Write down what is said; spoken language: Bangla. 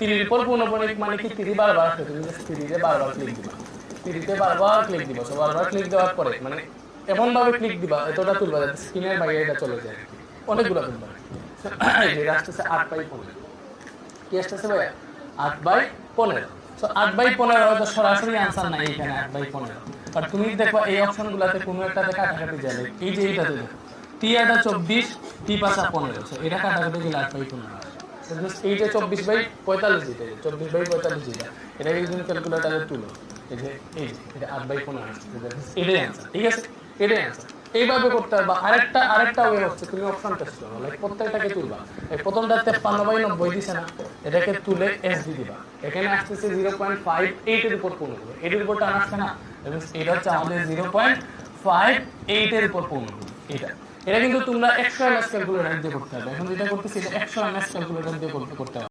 তিরির মানে কি? তিরি বারবার তুমি তিরিতে বারবার ক্লিক দিবা। তিরিতে বারবার ক্লিক দিবা। সো বারবার ক্লিক দেওয়ার পরে মানে এমন ভাবে ক্লিক দিবা, এতটা তুলবা যাতে স্ক্রিনের বাইরে এটা চলে যায়। অনেকগুলো তুলবা। আসতেছে আট বাই পনেরো। কি আসতেছে ভাই আট বাই পনেরো। তো আট বাই পনেরো তো সরাসরি আনসার নাই এখানে, আট বাই পনেরো। আর তুমি দেখো এই অপশনগুলোতে কোনো একটাতে কাটাকাটি যাবে। এই যে এইটাতে দেখো। টি আটা চব্বিশ টি পাঁচা পনেরো। এটা কাটাকাটি গেলে আট বাই পনেরো। আসে। So, just এই যে চব্বিশ বাই পঁয়তাল্লিশ যেটা চব্বিশ বাই পঁয়তাল্লিশ যেটা এটাকে যদি ক্যালকুলেটারে তুলো এই তুমি এটাকে আসতেছে জিরো পয়েন্ট ফাইভ করবে এটার উপর টান এটা হচ্ছে জিরো পয়েন্ট ফাইভ এইটের উপর পূর্ণ এটা। এটা কিন্তু তোমরা একশো এম এস ক্যালকুলেটার দিয়ে করতে হবে। এখন যেটা করতেছি এটা একশো এম এস ক্যালকুলেটার দিয়ে করতে হবে।